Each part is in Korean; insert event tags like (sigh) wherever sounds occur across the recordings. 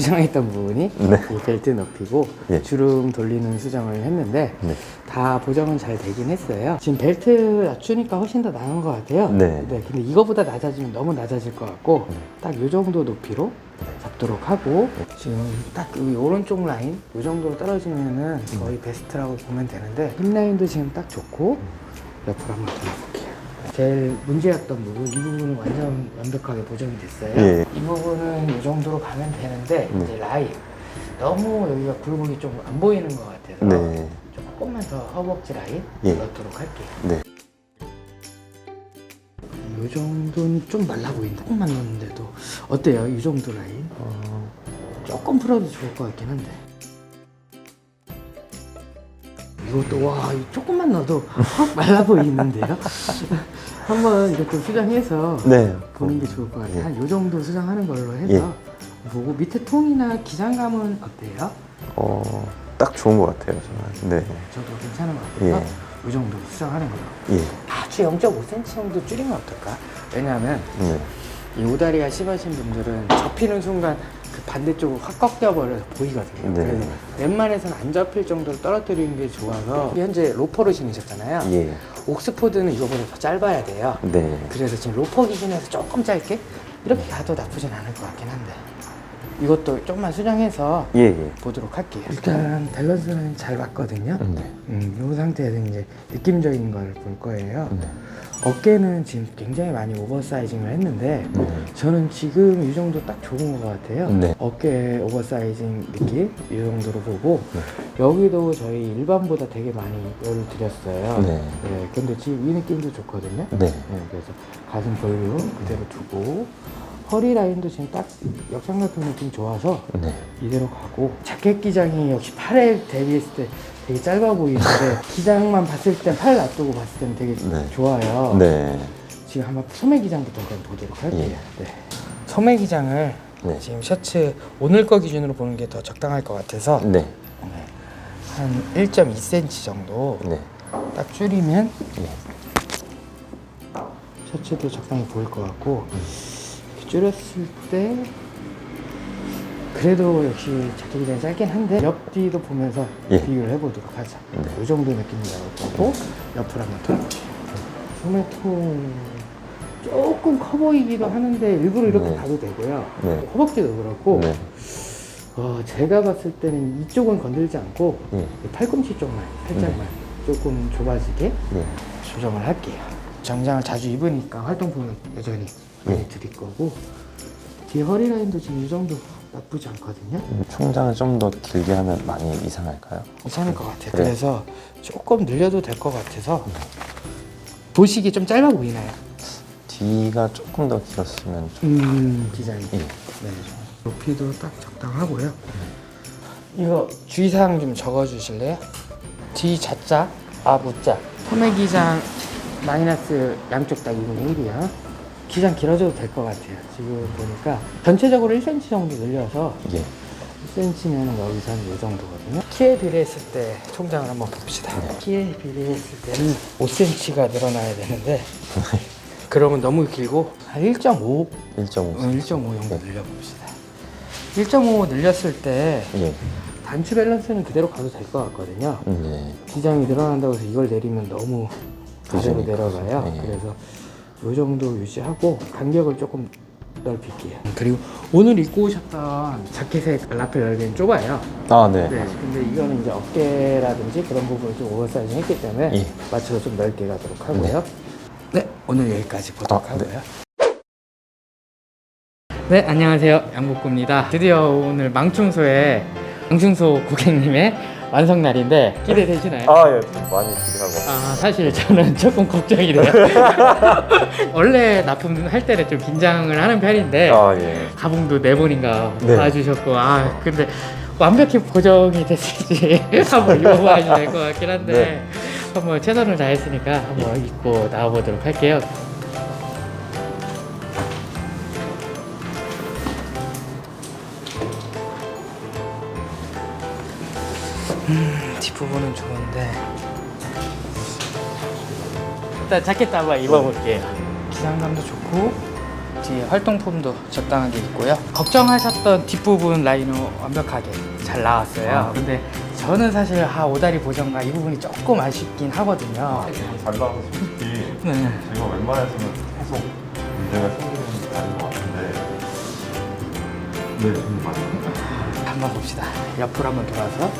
수정했던 부분이 네. 이 벨트 높이고 예. 주름 돌리는 수정을 했는데 네. 다 보정은 잘 되긴 했어요. 지금 벨트 낮추니까 훨씬 더 나은 것 같아요. 네. 근데 이거보다 낮아지면 너무 낮아질 것 같고 딱 이 정도 높이로 잡도록 하고 지금 딱이 오른쪽 라인 이 정도로 떨어지면은 거의 베스트라고 보면 되는데 힙 라인도 지금 딱 좋고 옆으로 한번 돌려볼게요. 제일 문제였던 부분 이 부분은 완전 완벽하게 보정이 됐어요. 예. 이 부분은 이 정도로 가면 되는데 네. 이제 라인 너무 여기가 굴곡이 좀 안 보이는 것 같아서 네. 조금만 더 허벅지 라인 예. 넣도록 할게요. 네. 이 정도는 좀 말라 보인다. 조금만 넣었는데도 어때요? 이 정도 라인? 어, 조금 풀어도 좋을 것 같긴 한데. 이것도 와, 이 조금만 넣어도 확 말라 보이는데요? (laughs) 한번 이것도 수정해서 네. 보는 게 좋을 것 같아요. 예. 한이 정도 수정하는 걸로 해서 보고 밑에 통이나 기장감은 어때요? 어, 딱 좋은 것 같아요, 저는. 네. 저도 괜찮은 것 같아서 예. 이 정도 수정하는 걸로. 예. 아주 0.5cm 정도 줄이면 어떨까? 왜냐하면 네. 이 오다리가 심하신 분들은 접히는 순간 그 반대쪽으로 확 꺾여버려서 보이거든요. 네. 그래서 웬만해서는 안 접힐 정도로 떨어뜨리는 게 좋아서 현재 로퍼를 신으셨잖아요. 예. 옥스포드는 이거보다 더 짧아야 돼요. 네. 그래서 지금 로퍼 기준에서 조금 짧게 이렇게 가도 나쁘진 않을 것 같긴 한데 이것도 조금만 수정해서 예, 예. 보도록 할게요. 일단 밸런스는 잘 맞거든요. 네. 음, 이 상태에서 이제 느낌적인 걸 볼 거예요. 네. 어깨는 지금 굉장히 많이 오버사이징을 했는데 네. 저는 지금 이 정도 딱 좋은 것 같아요. 네. 어깨 오버사이징 느낌 이 정도로 보고 네. 여기도 저희 일반보다 되게 많이 열을 드렸어요. 네. 네, 근데 지금 이 느낌도 좋거든요. 네. 네, 그래서 가슴 볼륨 그대로 두고 허리 라인도 지금 딱 역삼각형 느낌 좋아서 네. 이대로 가고 자켓 기장이 역시 팔에 대비했을 때 되게 짧아 보이는데 (laughs) 기장만 봤을 때 팔 놔두고 봤을 때는 되게 네. 좋아요. 네. 지금 한번 소매 기장부터 그럼 보도록 할게요. 예. 네. 소매 기장을 네. 지금 셔츠 오늘 거 기준으로 보는 게 더 적당할 것 같아서 네. 네. 한 1.2cm 정도 네. 딱 줄이면 네. 셔츠도 적당히 보일 것 같고 이렇게 줄였을 때 그래도 역시 자켓 기장이 짧긴 한데 옆뒤도 보면서 예. 비교를 해보도록 하자. 네. 이 정도 느낌이 나올 거고 옆으로 한번 돌릴게요. 소매통 조금 커 보이기도 하는데 일부러 이렇게 네. 가도 되고요. 네. 허벅지도 그렇고 네. 어, 제가 봤을 때는 이쪽은 건들지 않고 예. 이 팔꿈치 쪽만 살짝만 조금 좁아지게 예. 조정을 할게요. 정장을 자주 입으니까 활동복은 여전히 많이 예. 드릴 거고 뒤에 허리 라인도 지금 이 정도 나쁘지 않거든요. 음, 총장을 좀 더 길게 하면 많이 이상할까요? 괜찮을 것 같아요. 그래요? 그래서 조금 늘려도 될 것 같아서 보시기 좀 짧아 보이나요? 뒤가 조금 더 길었으면 좀. 음, 디자인. 예. 네. 높이도 딱 적당하고요. 이거 주의사항 좀 적어주실래요? 뒤 자자, 아 무자. 소매 기장 마이너스 양쪽 다 2분의 1이요. 기장 길어져도 될 것 같아요. 지금 보니까 전체적으로 1cm 정도 늘려서 예. 1cm면 여기서 한이 정도거든요. 키에 비례했을 때 총장을 한번 봅시다. 키에 비례했을 때는 5cm가 늘어나야 되는데 (laughs) 그러면 너무 길고 한 1.5 1.5. 1.5 정도 늘려봅시다. 1.5 늘렸을 때 예. 단추 밸런스는 그대로 가도 될 것 같거든요. 네. 기장이 늘어난다고 해서 이걸 내리면 너무 아래로 그러니까. 내려가요. 예. 그래서 이 정도 유지하고 간격을 조금 넓힐게요. 그리고 오늘 입고 오셨던 자켓의 라펠 넓이는 좁아요. 아, 네. 네. 근데 이거는 이제 어깨라든지 그런 부분을 좀 오버사이징 했기 때문에 예. 맞춰서 좀 넓게 가도록 하고요. 네. 오늘 여기까지 보도록 아, 네. 하고요. 네, 안녕하세요. 양복구입니다. 드디어 오늘 망충소에 망충소 고객님의 완성 날인데 기대되시나요? 아, 예. 많이 기대하고. 아 사실 저는 (laughs) 조금 걱정이 돼요. (laughs) 원래 납품할 때는 좀 긴장을 하는 편인데 아, 예. 가봉도 네 번인가 네. 봐주셨고 아 근데 완벽히 고정이 됐을지 (laughs) 한번 입어봐야 될 것 같긴 한데 네. 한번 최선을 다했으니까 한번 입고 나와보도록 할게요. 음, 뒷부분은 좋은데 일단 자켓도 한번 입어볼게요 기장감도 좋고 뒤에 활동품도 적당하게 있고요. 걱정하셨던 뒷부분 라인은 완벽하게 잘 나왔어요. 아. 근데 저는 사실 아 오다리 보정과 이 부분이 조금 아쉽긴 하거든요. 잘 나와서 솔직히 네. 제가 웬만해서는 계속 문제가 생기는 날인 것 같은데 네, 좀 맞아요. 한번 봅시다. 옆으로 한번 돌아서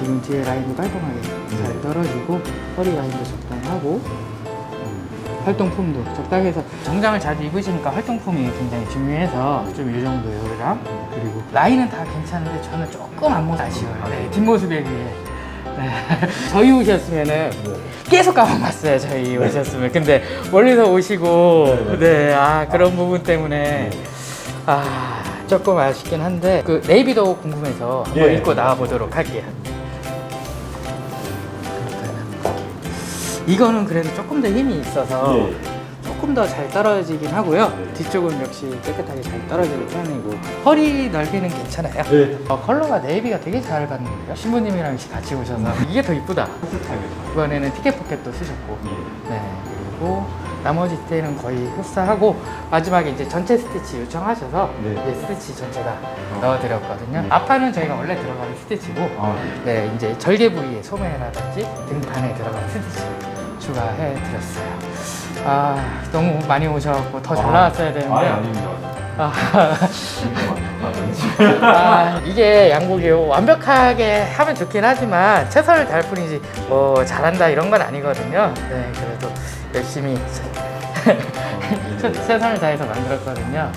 지금 뒤에 라인도 깔끔하게 잘 네. 떨어지고 허리 라인도 적당하고 음, 활동품도 적당해서 정장을 자주 입으시니까 활동품이 굉장히 중요해서 좀 이 정도요랑 그리고 라인은 다 괜찮은데 저는 조금 앞모습 아쉬워요. 네, 뒷모습에 비해. 네. (laughs) 저희 오셨으면은 계속 가봐봤어요. 저희 오셨으면. 근데 멀리서 오시고 네, 아 그런 부분 때문에 아 조금 아쉽긴 한데 그 네이비도 궁금해서 한번 예. 입고 나와 보도록 할게요. 이거는 그래도 조금 더 힘이 있어서 예. 조금 더 잘 떨어지긴 하고요. 네. 뒤쪽은 역시 깨끗하게 잘 떨어지는 편이고 허리 넓이는 괜찮아요. 네. 어, 컬러가 네이비가 되게 잘 받는데요. 신부님이랑 같이 오셔서 이게 더 이쁘다. 이번에는 티켓 포켓도 쓰셨고, 네 그리고 나머지 디테일은 거의 흡사하고 마지막에 이제 전체 스티치 요청하셔서 네. 이제 스티치 전체 다 넣어드렸거든요. 앞판은 저희가 원래 들어가는 스티치고, 아, 네 이제 절개 부위에 소매라든지 등판에 들어가는 스티치 추가해 드렸어요. 아 너무 많이 오셔갖고 더 잘 나왔어야 되는데. 아닙니다. 아, (laughs) 아, 이게 양복이 완벽하게 하면 좋긴 하지만 최선을 다할 뿐이지 뭐 잘한다 이런 건 아니거든요. 네, 그래도 열심히 (laughs) 최, 최선을 다해서 만들었거든요.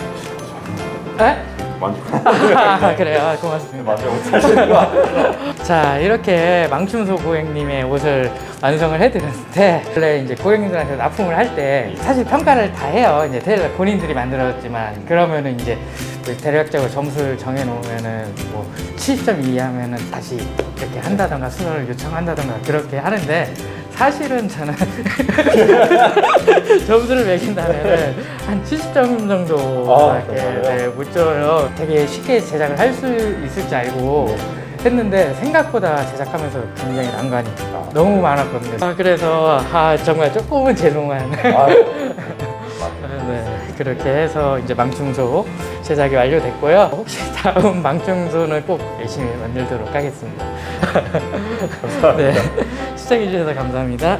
네? (laughs) 아, 그래요. 아, 고맙습니다. 맞아요. 거 같아요. 자, 이렇게 망춘소 고객님의 옷을 완성을 해드렸는데, 원래 이제 고객님들한테 납품을 할 때 사실 평가를 다 해요. 이제 테일러 본인들이 만들었지만, 그러면은 이제 그 대략적으로 점수를 정해놓으면은 뭐 70점 이하면은 다시 이렇게 한다던가 수선을 요청한다던가 그렇게 하는데, 사실은 저는 (laughs) 점수를 매긴다면은 한 70점 정도 아, 이렇게? 네, 못 줘요. 되게 쉽게 제작을 할 수 있을 줄 알고 했는데 생각보다 제작하면서 굉장히 난관이 너무 많았거든요. 아, 그래서 아, 정말 조금은 죄송한. 아, (laughs) 네, 그렇게 해서 이제 망충소 제작이 완료됐고요. 혹시 다음 망충소는 꼭 열심히 만들도록 하겠습니다. (laughs) 네, 시청해주셔서 감사합니다.